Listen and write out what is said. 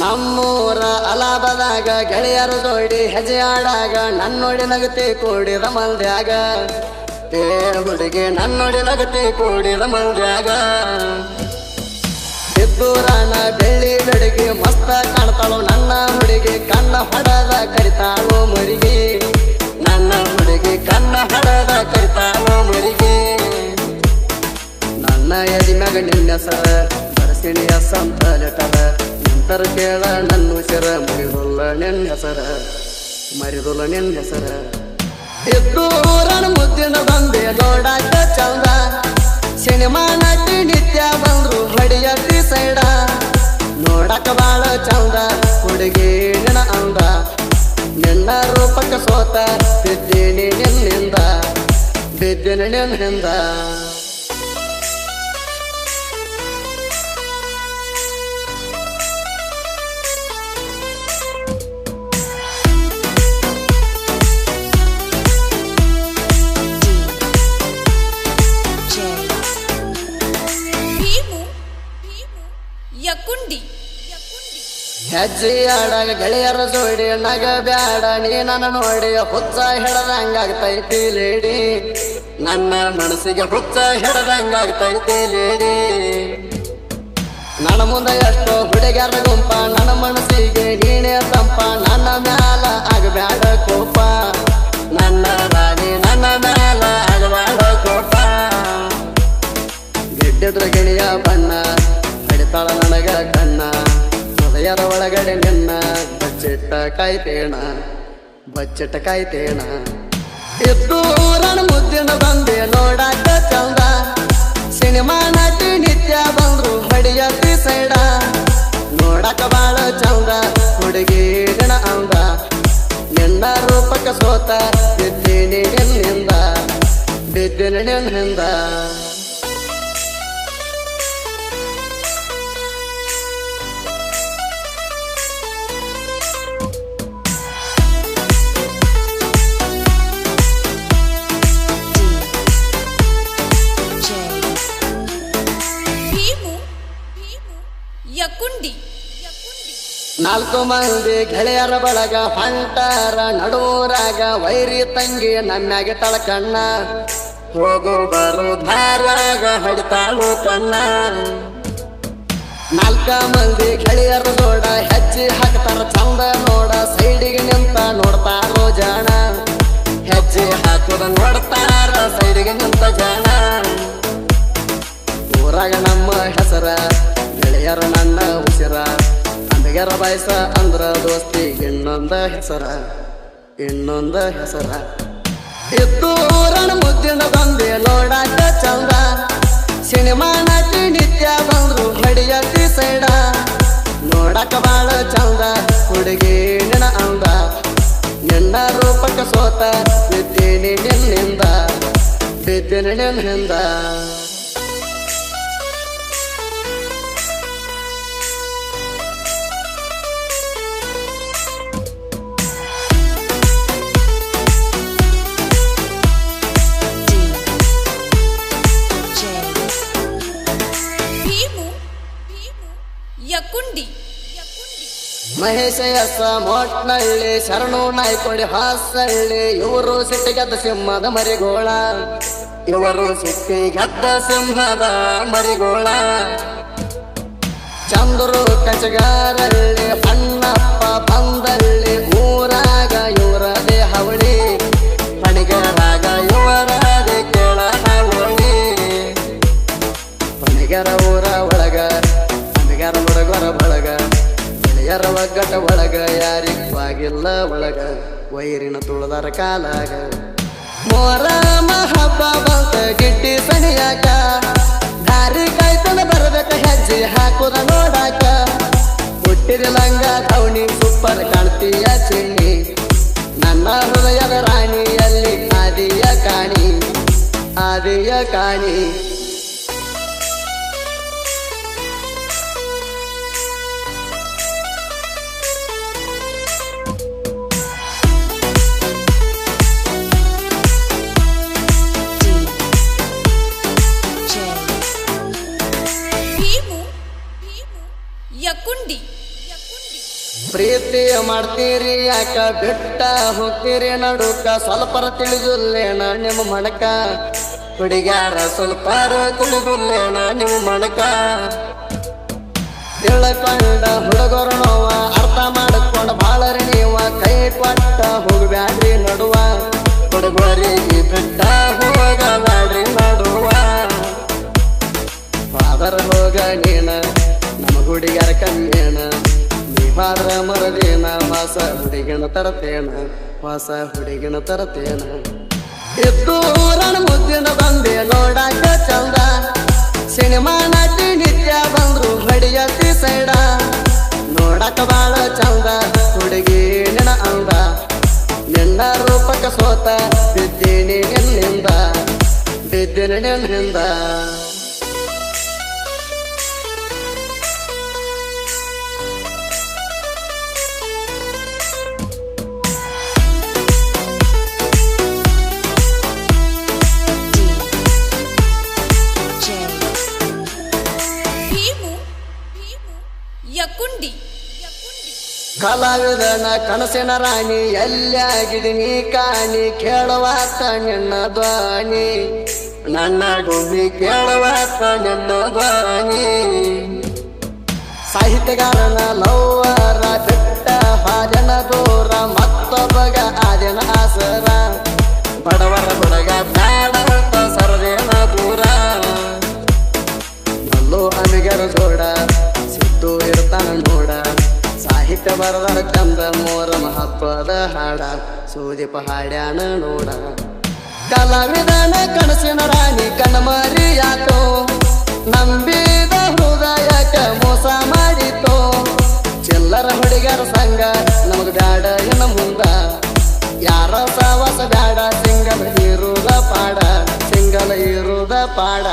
ನಮ್ಮೂರ ಅಲಾಬದಾಗ ಗೆಳೆಯರು ಜೋಡಿ ಹೆಜ್ಜೆ ಆಡಾಗ ನನ್ನೊಡಿ ನಗತಿ ಕೂಡಿದ ಏ ಹುಡುಗಿ ನನ್ನೊಡಿ ನಗತಿ ಕೂಡಿದ ಮಂದ್ಯಾಗ ಇದ್ದೂರಾನ ಬೆಳ್ಳಿ ಬೆಡಗಿ ಮಸ್ತ ಕಾಣ್ತಾಳು, ನನ್ನ ಹುಡುಗಿ ಕಣ್ಣ ಹಡದ ಕರಿತಾಳು ಮುರುಗಿ. ನನ್ನ ಹುಡುಗಿ ಕಣ್ಣ ಹಡದ ಕರಿತಾಳು ಮುರುಗಿ. ನನ್ನ ಎದಿ ಮಗ ನಿನ್ನ ಸರ ಬರಸಿಣಿಯ ಸಂತ ನಂತರ ಕೇಳ, ನನ್ನ ಉಸಿರ ಮರಿದುಲ್ಲ ನಿನ್ನ ಹೆಸರ, ಮರಿದುಲ್ಲ ನಿನ್ನ ಹೆಸರ. ಇದ್ದೂರನ ಮುದ್ದಿನ ಬಂದೆ ನೋಡಾಕ ಚಂದ. ಸಿನಿಮಾ ನಟಿ ನಿತ್ಯ ಬಂದ್ರು ಹೊಡೆಯ ಸೈಡ. ನೋಡಕ ಬಾಳ ಚಂದ, ಹುಡುಗಿ ನಿನ ಅಂದ. ನಿನ್ನ ರೂಪಕ್ಕೆ ಸೋತ, ಬಿದ್ದೇನೆ ನಿನ್ನಿಂದ ಬಿದ್ದೇನೆ ನಿನ್ನಿಂದ. ಹೆಜ್ಜೆ ಆಡಾಗ ಗೆಳೆಯರ ಜೋಡಿ, ನಗ ಬ್ಯಾಡ, ನೀ ನನ್ನ ನೋಡಿ, ಹುಚ್ಚ ಹಿಡದಂಗಾಗ್ತೈತಿ ಲೇಡಿ. ನನ್ನ ಮನಸ್ಸಿಗೆ ಹುಚ್ಚ ಹಿಡದಂಗಾಗ್ತೈತಿ ಲೇಡಿ. ನನ್ನ ಮುಂದೆ ಎಷ್ಟೋ ಹುಡುಗ್ಯಾರ ಗುಂಪ, ನನ್ನ ಮನಸ್ಸಿಗೆ ನೀನೇ ತಂಪ, ನನ್ನ ಮ್ಯಾಲ ಆಗಬ್ಯಾಡ ಕೋಪ. ನನ್ನ ಕಾಯ್ತೇಣ, ಬಚ್ಚಟ ಕಾಯ್ತೇಣ. ಇದ್ದೂರನ ಮುದ್ದಿನ ಬಂದೆ ನೋಡಾಕ ಚಂದ. ಸಿನಿಮಾ ನಟಿ ನಿತ್ಯ ಬಂದ್ರು ಹೊಡಿಯತ್ತಿ ಸೈಡ ನೋಡಕ ಬಾಳ ಚಂದ, ಹುಡುಗಿ ಗಣ ಅಂದ. ನಿನ್ನ ರೂಪಕ ಸೋತ, ಬಿದ್ದೀನಿ ಎಲ್ಲಿಂದ ಬಿದ್ದೇನೆ ನಿನ್ನಿಂದ. ನಾಲ್ಕು ಮಂದಿ ಗೆಳೆಯರ ಬಳಗ, ಹೊಂಟಾರ ನಡೂರಾಗ ವೈರಿ ತಂಗಿ ನಮ್ಯಾಗೆ ತಳಕಣ್ಣ. ಹೋಗು ಬರು ಧಾರಾಗ ಹಡಿತಾಳು ಕಣ್ಣ. ನಾಲ್ಕ ಮಂದಿ ಗೆಳೆಯರ ನೋಡ ಹೆಚ್ಚಿ ಹಾಕ್ತಾರ, ಚಂದ ನೋಡ ಸೈಡಿಗೆ ನಿಂತ ನೋಡ್ತಾರೋ ಜಾಣ. ಹೆಜ್ಜೆ ಹಾಕುದ ನೋಡ್ತಾರ, ಸೈಡಿಗೆ ನಿಂತ ಜಾಣ. ಊರಾಗ ನಮ್ಮ ಹೆಸರ, ಗೆಳೆಯರು ನನ್ನ ಉಸಿರ. ಅಂದಗೆರ ಬಯಸ ಅಂದ್ರ ದೋಸ್ತಿ, ಇನ್ನೊಂದ ಹೆಸರ ಇನ್ನೊಂದ ಹೆಸರ. ಇದ್ದೂರನ ಮುದ್ದಿನ ಬಂದೆ ನೋಡಾಕ ಚಂದ. ಸಿನಿಮಾ ನಟಿ ನಿತ್ಯ ಬಂದ್ರು ಹಡಿಯ ಸೈಡ. ನೋಡಕ ಬಾಳ ಚಂದ, ಹುಡುಗಿ ನಿನ ಅಂದ. ನಿನ್ನ ರೂಪಕ ಸೋತ ಬಿದ್ದೇನೆ ನಿನ್ನಿಂದ ಬಿದ್ದೇನೆ ನಿನ್ನಿಂದ. ಮಹೇಶ ಎಸ್ ಮೋಟ್ನಳ್ಳಿ ಶರಣು ನಾಯ್ಕೊಡಿ ಹಾಸಳ್ಳಿ ಇವರು ಸಿಟ್ಟಿಗೆದ್ದ ಸಿಂಹದ ಮರಿಗೋಳ. ಇವರು ಸಿಟ್ಟಿಗೆದ್ದ ಸಿಂಹದ ಮರಿಗೋಳ. ಚಂದ್ರು ಕಚಗಾರಳ್ಳಿ ಅಣ್ಣಪ್ಪ ಬಂದಳ್ಳಿ ಕಾಲಾಗ. ಮೋರ ಹಬ್ಬ ಬಂತ ಗಿಟ್ಟಿ ಸಣಿಯಾಕ ದಾರಿ ಕಾಯ್ತನ ಬರಬೇಕ ಹೆಜ್ಜೆ ಹಾಕುದ ನೋಡಾಕ. ಹುಟ್ಟಿದ ಲಂಗ ಧವಣಿ ಸೂಪರ್ ಕಾಣ್ತೀಯ ಚಿಣ್ಣಿ ನನ್ನ ಹೃದಯದ ರಾಣಿಯಲ್ಲಿ ಆದಿಯ ಕಾಣಿ ಆದಿಯ ಕಾಣಿ. ಪ್ರೀತಿ ಮಾಡ್ತೀರಿ ಯಾಕ ಬಿಟ್ಟ ಹೋಗ್ತೀರಿ ನಡುಕ. ಸ್ವಲ್ಪರ ತಿಳಿದುಲ್ಲೇಣ ನಿಮ್ಮ ಮಣಕ. ಹುಡುಗ್ಯಾರ ಸ್ವಲ್ಪರ ತಿಳಿದುಲ್ಲೇಣ ನಿಮ್ಮ ಮಣಕ. ತಿಳ್ಕೊಂಡ ಹುಡುಗರು ನೋವ, ಅರ್ಥ ಮಾಡಿಕೊಂಡು ಬಾಳರಿ ನೀವ. ಕೈ ಪಟ್ಟ ಹೋಗ್ಬ್ಯಾಡ್ರಿ ನಡುವ. ಹುಡುಗರಿ ಬಿಟ್ಟ ಹೋಗಬ್ಯಾಡ್ರಿ ನಡುವ. ಫಾದರ್ ಹೋಗ ನೀನ, ನಮ್ಮ ಹುಡುಗ್ಯಾರ ಕಮ್ಮೇನ ನೀವಾದ್ರ ಮರದೇನ ಹೊಸ ಹುಡುಗಿನ ತರತೇನ ಹೊಸ ಹುಡುಗಿನ ತರತೇನ. ಎತ್ತೂರನ ಮುದ್ದಿನ ಬಂದೆ ನೋಡಾಕ ಚಂದ. ಸಿನಿಮಾ ನಟಿ ನಿತ್ಯ ಬಂದ್ರು ಹೊಡಿಯತಿ ಸೈಡ. ನೋಡಕ ಬಾಳ ಚಂದ ಹುಡುಗಿ ನಿನ ಅಂದ. ನಿನ್ನ ರೂಪಕ ಸೋತ ಬಿದ್ದೀನಿ ನಿನ್ನಿಂದ, ಬಿದ್ದಿನ ನಿನ್ನಿಂದ. ಕಲಾವಿದನ ಕನಸಿನ ರಾಣಿ ಎಲ್ಲಾಗಿದೆ ನೀ ಕಾಣಿ? ಕೇಳುವಾತ ನಿನ್ನ ಧ್ವನಿ. ನನ್ನ ಗುಂಡಿ ಕೇಳುವಾತ ನಿನ್ನ ಧ್ವನಿ. ಸಾಹಿತ್ಯಗಾರನ ಲವ್ವರ ಬಿಟ್ಟ, ಹಾಜನ ದೂರ ಮತ್ತೊಬ್ಬಗ ಆದಿನ ಸೂದಿಪ ಹಾಡ್ಯಾನ ನೋಡ. ಕಲಾವಿದನ ಕನಸಿನ ರಾಣಿ ಕಣ್ಮರಿಯಾತೋ ನಂಬಿದ ಹೃದಯಕ ಮೋಸ ಮಾಡಿತೋ? ಚಿಲ್ಲರ ಹುಡುಗರ ಸಂಗ ನಮಗ ಬ್ಯಾಡ ಇನ್ನ ಮುಂದ. ಯಾರ ಸವಾಸ ಬ್ಯಾಡ, ಸಿಂಗಲ ಇರುದ ಪಾಡ, ಸಿಂಗಲ ಇರುದ ಪಾಡ.